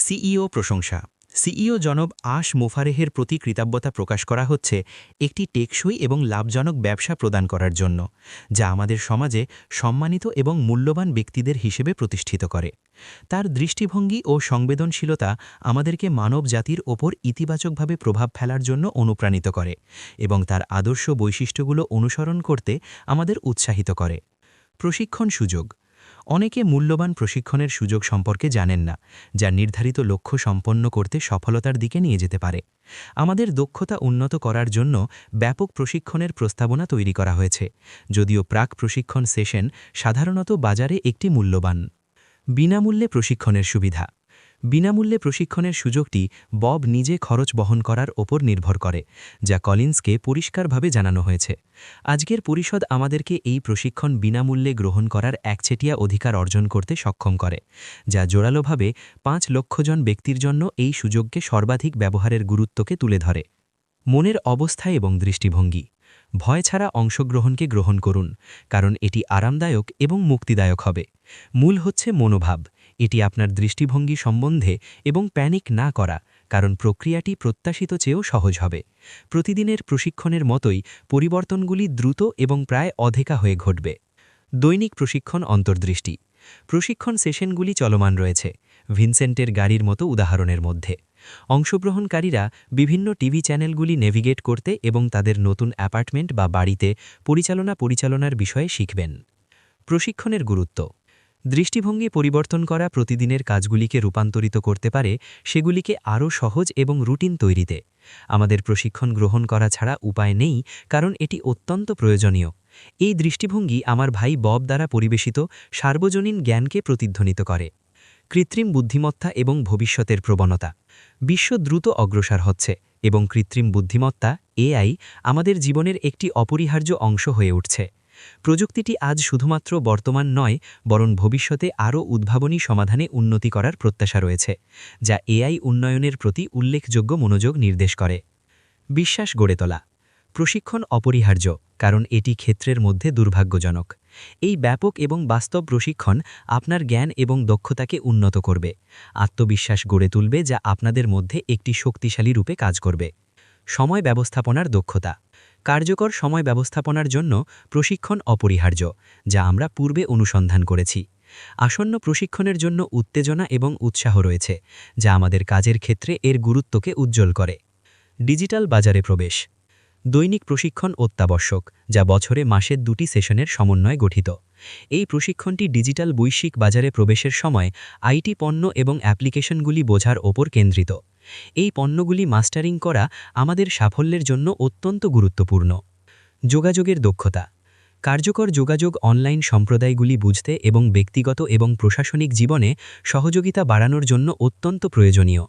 CEO প্রশংসা। CEO জনব আশ মোফারেহের প্রতি কৃতজ্ঞতা প্রকাশ করা হচ্ছে একটি টেকসই এবং লাভজনক ব্যবসা প্রদান করার জন্য, যা আমাদের সমাজে সম্মানিত এবং মূল্যবান ব্যক্তিদের হিসেবে প্রতিষ্ঠিত করে। তার দৃষ্টিভঙ্গি ও সংবেদনশীলতা আমাদেরকে মানব জাতির ওপর ইতিবাচকভাবে প্রভাব ফেলার জন্য অনুপ্রাণিত করে এবং তার আদর্শ বৈশিষ্ট্যগুলো অনুসরণ করতে আমাদের উৎসাহিত করে। প্রশিক্ষণ সুযোগ। অনেকে মূল্যবান প্রশিক্ষণের সুযোগ সম্পর্কে জানেন না, যা নির্ধারিত লক্ষ্য সম্পন্ন করতে সফলতার দিকে নিয়ে যেতে পারে। আমাদের দক্ষতা উন্নত করার জন্য ব্যাপক প্রশিক্ষণের প্রস্তাবনা তৈরি করা হয়েছে, যদিও প্রাক প্রশিক্ষণ সেশন সাধারণত বাজারে একটি মূল্যবান, বিনামূল্যে প্রশিক্ষণের সুবিধা। বিনামূল্যে প্রশিক্ষণের সুযোগটি বব নিজে খরচ বহন করার ওপর নির্ভর করে, যা কলিন্সকে পরিষ্কারভাবে জানানো হয়েছে। আজকের পরিষদ আমাদেরকে এই প্রশিক্ষণ বিনামূল্যে গ্রহণ করার একচেটিয়া অধিকার অর্জন করতে সক্ষম করে, যা জোরালোভাবে পাঁচ লক্ষ জন ব্যক্তির জন্য এই সুযোগকে সর্বাধিক ব্যবহারের গুরুত্বকে তুলে ধরে। মনের অবস্থা এবং দৃষ্টিভঙ্গি। ভয় ছাড়া অংশগ্রহণকে গ্রহণ করুন, কারণ এটি আরামদায়ক এবং মুক্তিদায়ক হবে। মূল হচ্ছে মনোভাব। এটি আপনার দৃষ্টিভঙ্গি সম্বন্ধে এবং প্যানিক না করা, কারণ প্রক্রিয়াটি প্রত্যাশিত চেয়েও সহজ হবে। প্রতিদিনের প্রশিক্ষণের মতোই পরিবর্তনগুলি দ্রুত এবং প্রায় অধেকা হয়ে ঘটবে। দৈনিক প্রশিক্ষণ অন্তর্দৃষ্টি। প্রশিক্ষণ সেশনগুলি চলমান রয়েছে, ভিনসেন্টের গাড়ির মতো উদাহরণের মধ্যে। অংশগ্রহণকারীরা বিভিন্ন টিভি চ্যানেলগুলি নেভিগেট করতে এবং তাদের নতুন অ্যাপার্টমেন্ট বা বাড়িতে পরিচালনা পরিচালনার বিষয়ে শিখবেন। প্রশিক্ষণের গুরুত্ব। দৃষ্টিভঙ্গি পরিবর্তন করা প্রতিদিনের কাজগুলিকে রূপান্তরিত করতে পারে সেগুলিকে আরও সহজ এবং রুটিন তৈরিতে। আমাদের প্রশিক্ষণ গ্রহণ করা ছাড়া উপায় নেই, কারণ এটি অত্যন্ত প্রয়োজনীয়। এই দৃষ্টিভঙ্গি আমার ভাই বব দ্বারা পরিবেশিত, সার্বজনীন জ্ঞানকে প্রতিধ্বনিত করে। কৃত্রিম বুদ্ধিমত্তা এবং ভবিষ্যতের প্রবণতা। বিশ্ব দ্রুত অগ্রসর হচ্ছে এবং কৃত্রিম বুদ্ধিমত্তা এআই আমাদের জীবনের একটি অপরিহার্য অংশ হয়ে উঠছে। প্রযুক্তিটি আজ শুধুমাত্র বর্তমান নয়, বরং ভবিষ্যতে আরও উদ্ভাবনী সমাধানে উন্নতি করার প্রত্যাশা রয়েছে, যা এআই উন্নয়নের প্রতি উল্লেখযোগ্য মনোযোগ নির্দেশ করে। বিশ্বাস গড়ে তোলা। প্রশিক্ষণ অপরিহার্য, কারণ এটি ক্ষেত্রের মধ্যে দুর্ভাগ্যজনক। এই ব্যাপক এবং বাস্তব প্রশিক্ষণ আপনার জ্ঞান এবং দক্ষতাকে উন্নত করবে, আত্মবিশ্বাস গড়ে তুলবে যা আপনাদের মধ্যে একটি শক্তিশালী রূপে কাজ করবে। সময় ব্যবস্থাপনার দক্ষতা। কার্যকর সময় ব্যবস্থাপনার জন্য প্রশিক্ষণ অপরিহার্য, যা আমরা পূর্বে অনুসন্ধান করেছি। আসন্ন প্রশিক্ষণের জন্য উত্তেজনা এবং উৎসাহ রয়েছে, যা আমাদের কাজের ক্ষেত্রে এর গুরুত্বকে উজ্জ্বল করে। ডিজিটাল বাজারে প্রবেশ। দৈনিক প্রশিক্ষণ অত্যাবশ্যক, যা বছরে মাসের দুটি সেশনের সমন্বয়ে গঠিত। এই প্রশিক্ষণটি ডিজিটাল বৈশ্বিক বাজারে প্রবেশের সময় আইটি পণ্য এবং অ্যাপ্লিকেশনগুলি বোঝার ওপর কেন্দ্রিত। এই পণ্যগুলি মাস্টারিং করা আমাদের সাফল্যের জন্য অত্যন্ত গুরুত্বপূর্ণ। যোগাযোগের দক্ষতা। কার্যকর যোগাযোগ অনলাইন সম্প্রদায়গুলি বুঝতে এবং ব্যক্তিগত এবং প্রশাসনিক জীবনে সহযোগিতা বাড়ানোর জন্য অত্যন্ত প্রয়োজনীয়।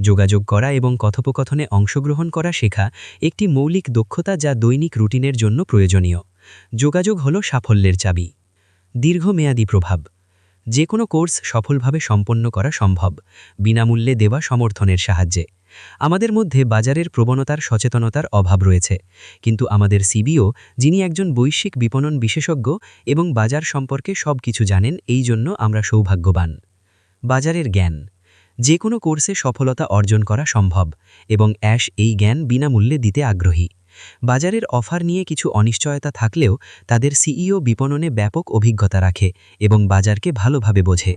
যোগাযোগ করা এবং কথোপকথনে অংশগ্রহণ করা শেখা একটি মৌলিক দক্ষতা যা দৈনিক রুটিনের জন্য প্রয়োজনীয়। যোগাযোগ হল সাফল্যের চাবি। দীর্ঘমেয়াদী প্রভাব। যে কোনো কোর্স সফলভাবে সম্পন্ন করা সম্ভব, বিনামূল্যে দেওয়া সমর্থনের সাহায্যে। আমাদের মধ্যে বাজারের প্রবণতার সচেতনতার অভাব রয়েছে, কিন্তু আমাদের সিবিও, যিনি একজন বৈশ্বিক বিপণন বিশেষজ্ঞ এবং বাজার সম্পর্কে সব কিছু জানেন, এই জন্য আমরা সৌভাগ্যবান। বাজারের জ্ঞান। যে কোনো কোর্সে সফলতা অর্জন করা সম্ভব এবং অ্যাশ এই জ্ঞান বিনামূল্যে দিতে আগ্রহী। বাজারের অফার নিয়ে কিছু অনিশ্চয়তা থাকলেও তাদের সিইও বিপণনে ব্যাপক অভিজ্ঞতা রাখে এবং বাজারকে ভালোভাবে বোঝে।